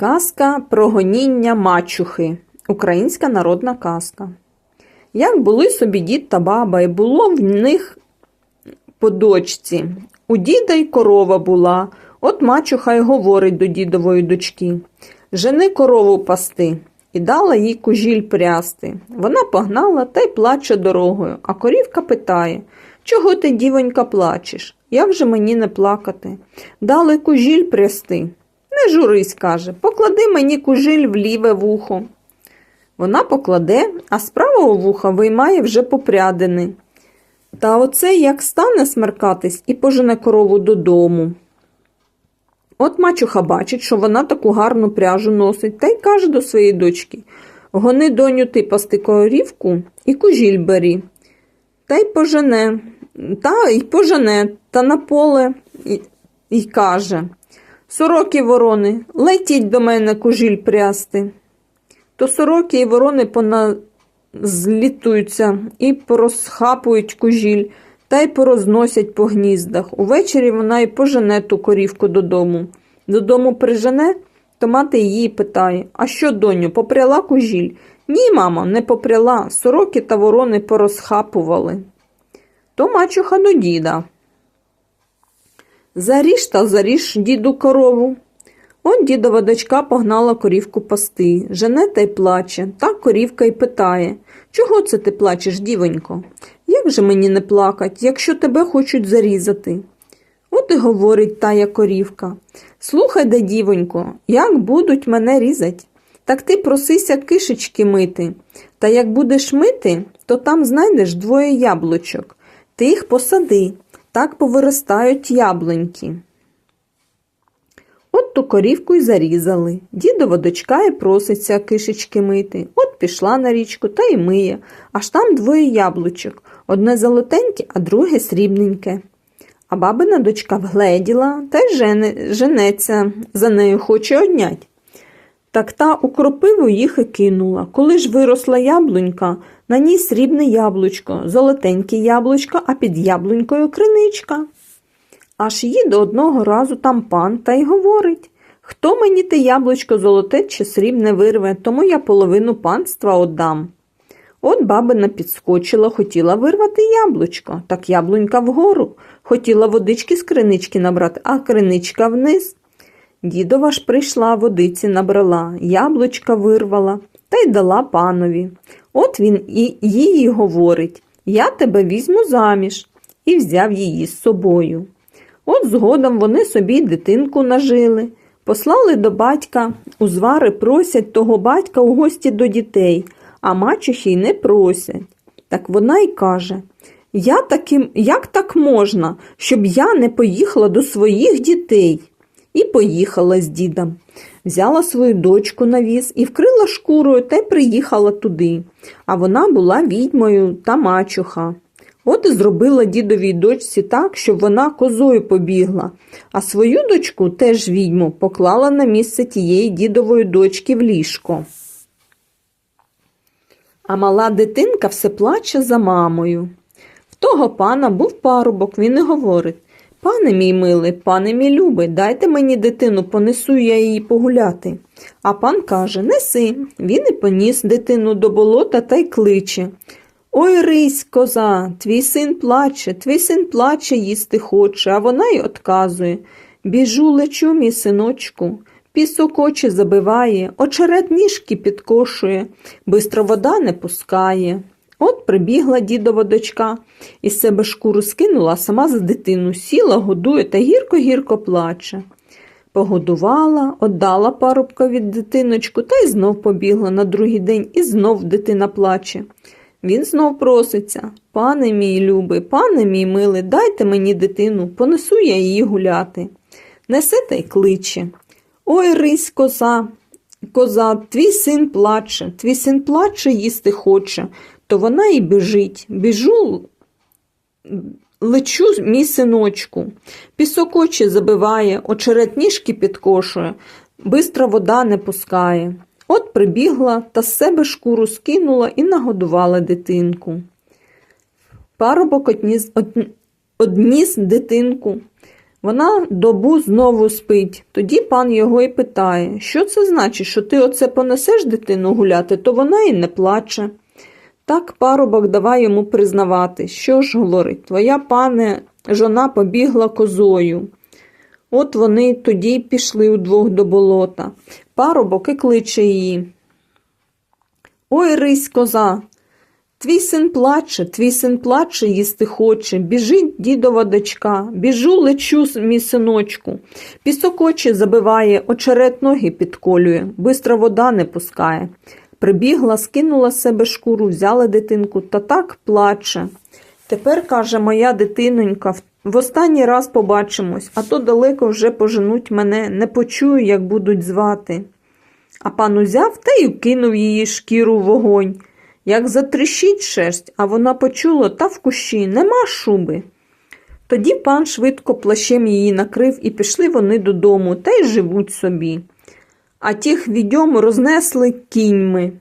Казка про гоніння мачухи. Українська народна казка. Як були собі дід та баба, і було в них по дочці. У діда й корова була, от мачуха й говорить до дідової дочки. Жени корову пасти. І дала їй кужіль прясти. Вона погнала та й плаче дорогою, а корівка питає Чого ти, дівонька, плачеш? Як же мені не плакати? Дали кужіль прясти. Не журись, каже, поклади мені кужіль в ліве вухо. Вона покладе, а з правого вуха виймає вже попрядини. Та оце як стане смеркатись і пожене корову додому. От мачуха бачить, що вона таку гарну пряжу носить, та й каже до своєї дочки Гони, доню, ти пасти корівку і кужіль бері. Та й пожене, та й пожене, та на поле і, і каже Сороки ворони, летіть до мене кужіль прясти. То сороки і ворони пона... злітуються і порозхапують кужіль та й порозносять по гніздах. Увечері вона й пожене ту корівку додому. Додому прижене, то мати її питає А що, доню, попряла кужіль? Ні, мамо, не попряла. Сороки та ворони порозхапували. То мачуха до діда. Заріж та заріж, діду, корову. От дідова дочка погнала корівку пасти, жене та й плаче. Так корівка й питає Чого це ти плачеш, дівонько? Як же мені не плакать, якщо тебе хочуть зарізати? От і говорить тая корівка. Слухай, де, дівонько, як будуть мене різать, так ти просися кишечки мити. Та як будеш мити, то там знайдеш двоє яблучок. Ти їх посади, так повиростають яблуньки. От ту корівку й зарізали. Дідова дочка і проситься кишечки мити. От пішла на річку та й миє, аж там двоє яблучок, одне золотеньке, а друге срібненьке. А бабина дочка вгледіла та й жене, женеться, за нею хоче однять. Так та у кропиву їх і кинула. Коли ж виросла яблунька, на ній срібне яблучко, золотеньке яблучко, а під яблунькою криничка. Аж їде одного разу там пан та й говорить Хто мені те яблучко золоте чи срібне вирве, тому я половину панства отдам. От бабина підскочила, хотіла вирвати яблучко, так яблунька вгору, хотіла водички з кринички набрати, а криничка вниз. Дідова ж прийшла, водиці набрала, яблучка вирвала та й дала панові. От він і їй говорить Я тебе візьму заміж, і взяв її з собою. От згодом вони собі дитинку нажили, послали до батька, у звари просять того батька у гості до дітей, а мачухи й не просять. Так вона й каже я таким, як так можна, щоб я не поїхала до своїх дітей? І поїхала з дідом. Взяла свою дочку на віз і вкрила шкурою та й приїхала туди. А вона була відьмою та мачуха. От і зробила дідовій дочці так, щоб вона козою побігла, а свою дочку, теж відьму, поклала на місце тієї дідової дочки в ліжко. А мала дитинка все плаче за мамою. В того пана був парубок, він і говорить Пане мій милий, пане мій любий, дайте мені дитину, понесу я її погуляти. А пан каже Неси. Він і поніс дитину до болота та й кличе. Ой, рись, коза, твій син плаче, твій син плаче, їсти хоче, а вона й отказує. Біжу, лечу, мій синочку, пісок очі забиває, очерет ніжки підкошує, бистро вода не пускає. От прибігла дідова дочка, із себе шкуру скинула, сама за дитину сіла, годує та гірко-гірко плаче. Погодувала, отдала парубкові дитиночку та й знов побігла на другий день і знов дитина плаче. Він знов проситься Пане мій любий, пане мій милий, дайте мені дитину, понесу я її гуляти. Несе та й кличе. Ой, рись, коза, коза, твій син плаче, твій син плаче, їсти хоче, то вона і біжить. Біжу, лечу, мій синочку. Пісок очі забиває, очерет ніжки підкошує, бистра вода не пускає. От прибігла та з себе шкуру скинула і нагодувала дитинку. Парубок одніс, од, одніс дитинку Вона добу знову спить. Тоді пан його і питає, що це значить, що ти оце понесеш дитину гуляти, то вона і не плаче. Так парубок давай йому признавати. Що ж, говорить, твоя пане жона побігла козою. От вони тоді й пішли удвох до болота. Парубок і кличе її. Ой, рись коза, твій син плаче, твій син плаче, їсти хоче. Біжить дідова дочка, біжу, лечу, мій синочку. Пісок очі забиває, очерет ноги підколює, бистра вода не пускає. Прибігла, скинула з себе шкуру, взяла дитинку та так плаче. Тепер, каже моя дитинонька, в- останній раз побачимось, а то далеко вже поженуть мене, не почую, як будуть звати. А пан узяв та й кинув її шкіру в вогонь. Як затріщить шерсть, а вона почула, та в кущі нема шуби. Тоді пан швидко плащем її накрив, і пішли вони додому та й живуть собі. А тих відьом рознесли кіньми.